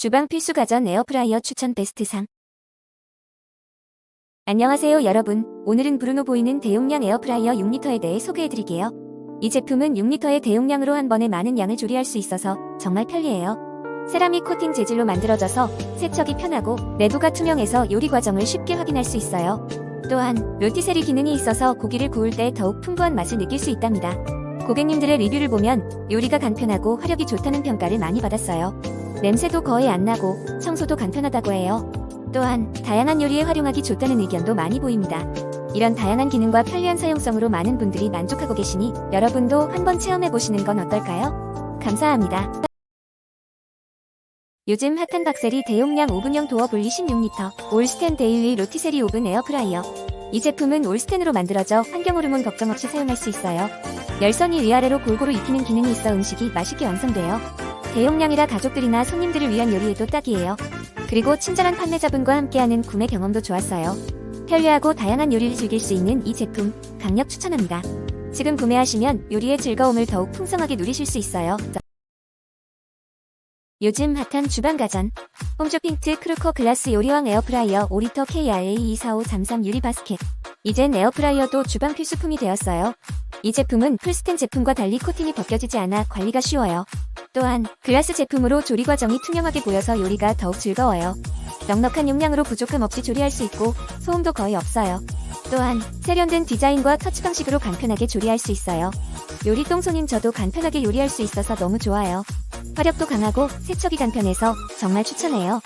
주방 필수 가전 에어프라이어 추천 베스트상. 안녕하세요 여러분. 오늘은 브루노 보이는 대용량 에어프라이어 6리터에 대해 소개해드릴게요. 이 제품은 6리터의 대용량으로 한 번에 많은 양을 조리할 수 있어서 정말 편리해요. 세라믹 코팅 재질로 만들어져서 세척이 편하고 내부가 투명해서 요리 과정을 쉽게 확인할 수 있어요. 또한 로티세리 기능이 있어서 고기를 구울 때 더욱 풍부한 맛을 느낄 수 있답니다. 고객님들의 리뷰를 보면 요리가 간편하고 화력이 좋다는 평가를 많이 받았어요. 냄새도 거의 안 나고 청소도 간편하다고 해요. 또한 다양한 요리에 활용하기 좋다는 의견도 많이 보입니다. 이런 다양한 기능과 편리한 사용성으로 많은 분들이 만족하고 계시니 여러분도 한번 체험해 보시는 건 어떨까요? 감사합니다. 요즘 핫한 박셀이 대용량 오븐형 도어 분리 16리터 올스텐 데일리 로티세리 오븐 에어프라이어 이 제품은 올스텐으로 만들어져 환경 호르몬 걱정 없이 사용할 수 있어요. 열선이 위아래로 골고루 익히는 기능이 있어 음식이 맛있게 완성돼요. 대용량이라 가족들이나 손님들을 위한 요리에도 딱이에요. 그리고 친절한 판매자분과 함께하는 구매 경험도 좋았어요. 편리하고 다양한 요리를 즐길 수 있는 이 제품 강력 추천합니다. 지금 구매하시면 요리의 즐거움을 더욱 풍성하게 누리실 수 있어요. 요즘 핫한 주방 가전 홈쇼 핑트 크루커 글라스 요리왕 에어프라이어 5리터 KRA24533 유리 바스켓 이젠 에어프라이어도 주방 필수품이 되었어요. 이 제품은 풀스텐 제품과 달리 코팅이 벗겨지지 않아 관리가 쉬워요. 또한 글라스 제품으로 조리 과정이 투명하게 보여서 요리가 더욱 즐거워요. 넉넉한 용량으로 부족함 없이 조리할 수 있고 소음도 거의 없어요. 또한 세련된 디자인과 터치 방식으로 간편하게 조리할 수 있어요. 요리 똥 손인 저도 간편하게 요리할 수 있어서 너무 좋아요. 화력도 강하고 세척이 간편해서 정말 추천해요.